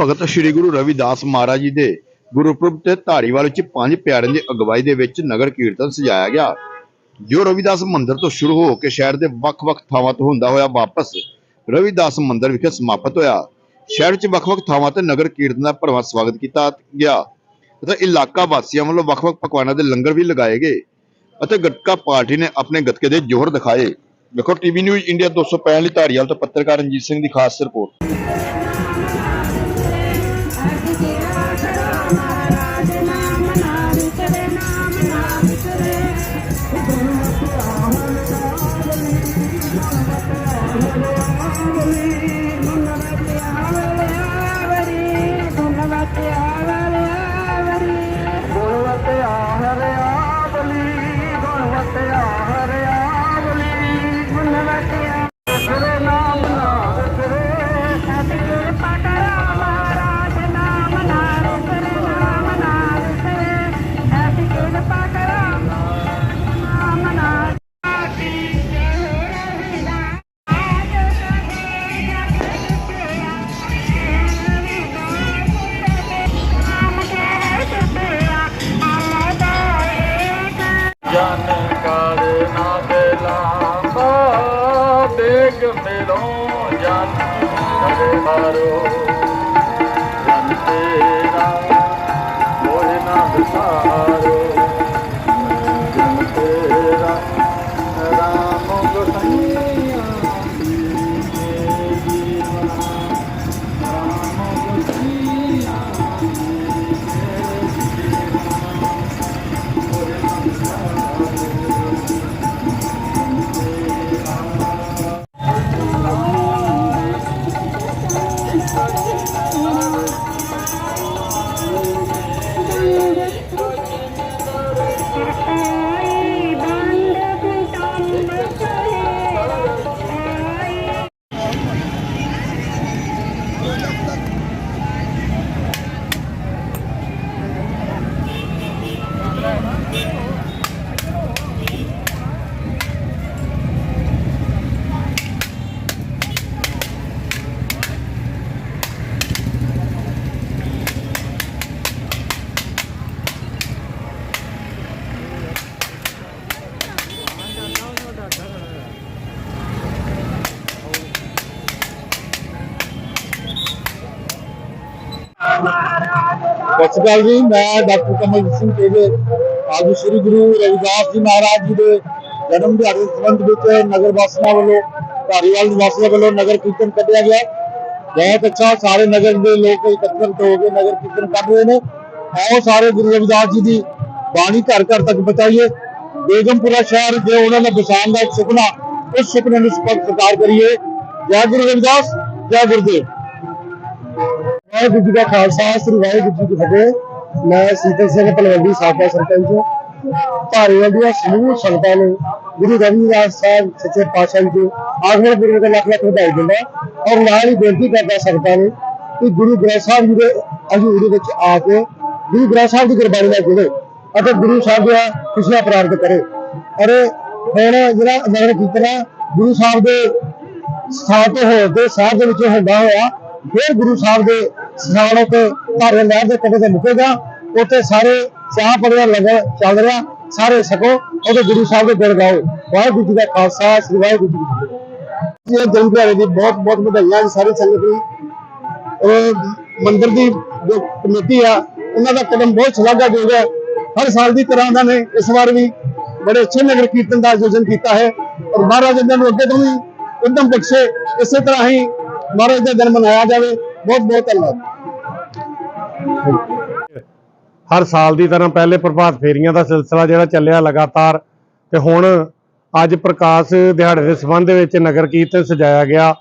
ਭਗਤ ਸ੍ਰੀ ਗੁਰੂ ਰਵਿਦਾਸ ਮਹਾਰਾਜ ਜੀ ਦੇ ਗੁਰਪੁਰਬ ਤੇ ਧਾਰੀਵਾਲ ਵਿੱਚ ਪੰਜ ਪਿਆਰਿਆਂ ਦੀ ਅਗਵਾਈ ਦੇ ਵਿੱਚ ਨਗਰ ਕੀਰਤਨ ਸਜਾਇਆ ਗਿਆ। ਜੋ ਰਵਿਦਾਸ ਮੰਦਿਰ ਤੋਂ ਸ਼ੁਰੂ ਹੋ ਕੇ ਸ਼ਹਿਰ ਦੇ ਵੱਖ-ਵੱਖ ਥਾਵਾਂ ਤੋਂ ਹੁੰਦਾ ਹੋਇਆ ਵਾਪਸ ਰਵਿਦਾਸ ਮੰਦਿਰ ਵਿਖੇ ਸਮਾਪਤ ਹੋਇਆ। ਸ਼ਹਿਰ ਵਿੱਚ ਵੱਖ-ਵੱਖ ਥਾਵਾਂ ਤੇ ਨਗਰ ਕੀਰਤਨ ਦਾ ਭਰਵਾਂ ਸਵਾਗਤ ਕੀਤਾ ਗਿਆ ਅਤੇ ਇਲਾਕਾ ਵਾਸੀਆਂ ਵੱਲੋਂ ਵੱਖ-ਵੱਖ ਪਕਵਾਨਾਂ ਦੇ ਲੰਗਰ ਵੀ ਲਗਾਏ ਗਏ ਅਤੇ ਗਤਕਾ ਪਾਰਟੀ ਨੇ ਆਪਣੇ ਗੱਤਕੇ ਦੇ ਜੋਹਰ ਦਿਖਾਏ। ਵੇਖੋ ਟੀਵੀ ਨਿਊਜ਼ ਇੰਡੀਆ 265 ਲਈ ਧਾਰੀਵਾਲ ਤੋਂ ਪੱਤਰਕਾਰ ਰਣਜੀਤ ਸਿੰਘ ਦੀ ਖਾਸ ਰਿਪੋਰਟ। Yeah. ਜਨ ਕਰ ਨਾ ਬੇਲਾਂਬਾ ਦੇਗ ਮਿਲੋ ਜਨ ਕਰੇ ਹਾਰੋ ਜਨ ਤੇਰਾ すいません。ਸਤਿ ਸ਼੍ਰੀ ਅਕਾਲ ਜੀ, ਮੈਂ ਡਾਕਟਰ ਕਮਲਜੀਤ ਸਿੰਘ ਤੇਜੇ ਅੱਜ ਸ੍ਰੀ ਗੁਰੂ ਰਵਿਦਾਸ ਜੀ ਮਹਾਰਾਜ ਜੀ ਦੇ ਜਨਮ ਦਿਹਾੜੇ ਦੇ ਸੰਬੰਧ ਵਿੱਚ ਨਗਰ ਵਾਸੀਆਂ ਵੱਲੋਂ, ਧਾਰੀਵਾਲ ਨਿਵਾਸੀਆਂ ਵੱਲੋਂ ਨਗਰ ਕੀਰਤਨ ਕੱਢਿਆ ਗਿਆ। ਬਹੁਤ ਅੱਛਾ, ਸਾਰੇ ਨਗਰ ਦੇ ਲੋਕ ਇਕੱਤਰ ਹੋ ਕੇ ਨਗਰ ਕੀਰਤਨ ਕੱਢ ਰਹੇ ਨੇ। ਆਓ ਸਾਰੇ ਗੁਰੂ ਰਵਿਦਾਸ ਜੀ ਦੀ ਬਾਣੀ ਘਰ ਘਰ ਤੱਕ ਪਹੁੰਚਾਈਏ। ਬੇਗਮਪੁਰਾ ਸ਼ਹਿਰ ਜੋ ਉਹਨਾਂ ਦਾ ਬਸਾਨ ਦਾ ਇੱਕ ਸੁਪਨਾ, ਉਸ ਸੁਪਨੇ ਨੂੰ ਸਪਸ਼ਟ ਕਰੀਏ। ਜੈ ਗੁਰੂ ਰਵਿਦਾਸ, ਜੈ ਗੁਰਦੇਵ। ਵਾਹਿਗੁਰੂ ਜੀ ਦਾ ਖਾਲਸਾ, ਸ੍ਰੀ ਵਾਹਿਗੁਰੂ ਜੀ ਕੀ ਫਤਿਹ। ਮੈਂ ਸੀਤਲ ਸਿੰਘ ਪਲਵੰਡੀ, ਸਾਬਕਾ ਸਰਪੰਚ। ਧਾਰੀਵਾਲ ਦੀਆਂ ਸਮੂਹ ਸੰਗਤਾਂ ਨੂੰ ਗੁਰੂ ਰਵਿਦਾਸ ਸਾਹਿਬ ਸੱਚੇ ਪਾਤਸ਼ਾਹ ਜੀ ਦੇ ਆਖਰ ਗੁਰੂ ਦੇ ਲੱਖ ਲੱਖ ਵਧਾਈ ਦਿੰਦਾ ਔਰ ਨਾਲ ਹੀ ਬੇਨਤੀ ਕਰਦਾ ਸੰਗਤਾਂ ਨੂੰ ਕਿ ਗੁਰੂ ਗ੍ਰੰਥ ਸਾਹਿਬ ਜੀ ਦੇ ਹਜ਼ੂਰੀ ਵਿੱਚ ਆ ਕੇ ਗੁਰੂ ਗ੍ਰੰਥ ਸਾਹਿਬ ਦੀ ਗੁਰਬਾਣੀ ਨਾਲ ਜੁੜੇ ਅਤੇ ਗੁਰੂ ਸਾਹਿਬ ਦੀਆਂ ਖੁਸ਼ੀਆਂ ਪ੍ਰਾਪਤ ਕਰੇ। ਔਰ ਹੁਣ ਜਿਹੜਾ ਨਗਰ ਕੀਤਾ ਗੁਰੂ ਸਾਹਿਬ ਦੇ ਸਥਾਨ ਤੇ ਦੇ ਸਾਹਿਬ ਦੇ ਵਿੱਚ ਹੁੰਦਾ ਹੋਇਆ ਫਿਰ ਗੁਰੂ ਸਾਹਿਬ ਦੇ ਸਥਾਨ ਉੱਤੇ ਭਾਰੇ ਲਹਿਰ ਦੇ ਕਦੇ ਤੇ ਮੁੱਕੇਗਾ ਉੱਥੇ ਸਾਰੇ ਚਾਹ ਪੜਿਆ, ਲੰਗਰ ਚੱਲ ਰਿਹਾ, ਸਾਰੇ ਸਕੋ। ਉਹਦੇ ਗੁਰੂ ਸਾਹਿਬ ਦੇ ਗੁਣ ਗਾਓ। ਵਾਹਿਗੁਰੂ ਜੀ ਦਾ ਖਾਲਸਾ, ਸ੍ਰੀ ਵਾਹਿਗੁਰੂ ਜੀ ਕੀ ਫਤਿਹ। ਇਹ ਜਨਮ ਦਿਹਾੜੇ ਦੀ ਬਹੁਤ ਬਹੁਤ ਵਧਾਈਆਂ ਜੀ ਸਾਰੀ ਸੰਗਤ ਨੂੰ ਉਹ ਮੰਦਿਰ ਦੀ ਜੋ ਕਮੇਟੀ ਆ, ਉਹਨਾਂ ਦਾ ਕਦਮ ਬਹੁਤ ਸ਼ਲਾਘਾਯੋਗ ਹੈ ਹਰ ਸਾਲ ਦੀ ਤਰ੍ਹਾਂ ਉਹਨਾਂ ਨੇ ਇਸ ਵਾਰ ਵੀ ਬੜੇ ਅੱਛੇ ਨਗਰ ਕੀਰਤਨ ਦਾ ਆਯੋਜਨ ਕੀਤਾ ਹੈ। ਔਰ ਮਹਾਰਾਜ ਇਹਨਾਂ ਨੂੰ ਅੱਗੇ ਤੋਂ ਵੀ ਉਦਮ ਬਖਸ਼ੇ। ਇਸੇ ਤਰ੍ਹਾਂ ਹੀ ਮਹਾਰਾਜ ਦਾ ਦਿਨ ਮਨਾਇਆ ਜਾਵੇ। ਬਹੁਤ ਬਹੁਤ ਧੰਨਵਾਦ। ਹਰ ਸਾਲ ਦੀ ਤਰ੍ਹਾਂ ਪਹਿਲੇ ਪ੍ਰਭਾਤ ਫੇਰੀਆਂ ਦਾ ਸਿਲਸਿਲਾ ਜਿਹੜਾ ਚੱਲਿਆ ਲਗਾਤਾਰ, ਤੇ ਹੁਣ ਅੱਜ ਪ੍ਰਕਾਸ਼ ਦਿਹਾੜੇ ਦੇ ਸੰਬੰਧ ਵਿੱਚ ਨਗਰ ਕੀਰਤਨ ਸਜਾਇਆ ਗਿਆ,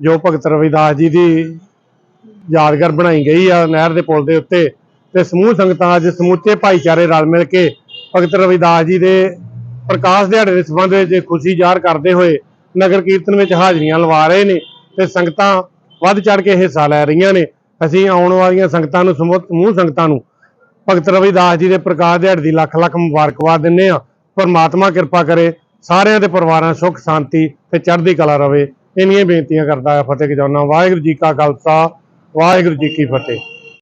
ਜੋ ਭਗਤ ਰਵਿਦਾਸ ਜੀ ਦੀ ਯਾਦਗਾਰ ਬਣਾਈ ਗਈ ਆ ਨਹਿਰ ਦੇ ਪੁਲ ਦੇ ਉੱਤੇ। ਤੇ ਸਮੂਹ ਸੰਗਤਾਂ ਅੱਜ ਸਮੁੱਚੇ ਭਾਈਚਾਰੇ ਰਲ ਮਿਲ ਕੇ ਭਗਤ ਰਵਿਦਾਸ ਜੀ ਦੇ ਪ੍ਰਕਾਸ਼ ਦਿਹਾੜੇ ਦੇ ਸੰਬੰਧ ਵਿੱਚ ਖੁਸ਼ੀ ਜ਼ਾਹਰ ਕਰਦੇ ਹੋਏ ਨਗਰ ਕੀਰਤਨ ਵਿੱਚ ਹਾਜ਼ਰੀਆਂ ਲਵਾ ਰਹੇ ਨੇ। ਤੇ ਸੰਗਤਾਂ ਵੱਧ ਚੜ ਕੇ ਹਿੱਸਾ ਲੈ ਰਹੀਆਂ ਨੇ। ਅਸੀਂ ਆਉਣ ਵਾਲੀਆਂ ਸੰਗਤਾਂ ਨੂੰ ਸਮੂਹ ਸਮੂਹ ਸੰਗਤਾਂ ਨੂੰ ਭਗਤ ਰਵਿਦਾਸ ਜੀ ਦੇ ਪ੍ਰਕਾਸ਼ ਦਿਹਾੜੇ ਦੀ ਲੱਖ ਲੱਖ ਮੁਬਾਰਕਬਾਦ ਦਿੰਦੇ ਆ ਪਰਮਾਤਮਾ ਕਿਰਪਾ ਕਰੇ, ਸਾਰਿਆਂ ਦੇ ਪਰਿਵਾਰਾਂ ਸੁੱਖ, ਸ਼ਾਂਤੀ ਤੇ ਚੜ੍ਹਦੀ ਕਲਾ ਰਵੇ। ਇੰਨੀਆਂ ਬੇਨਤੀਆਂ ਕਰਦਾ ਹੈ। ਫਤਿਹ ਗਜਾਉਣਾ ਵਾਹਿਗੁਰੂ ਜੀ ਕਾ ਖਾਲਸਾ, ਵਾਹਿਗੁਰੂ ਜੀ ਕੀ ਫਤਿਹ।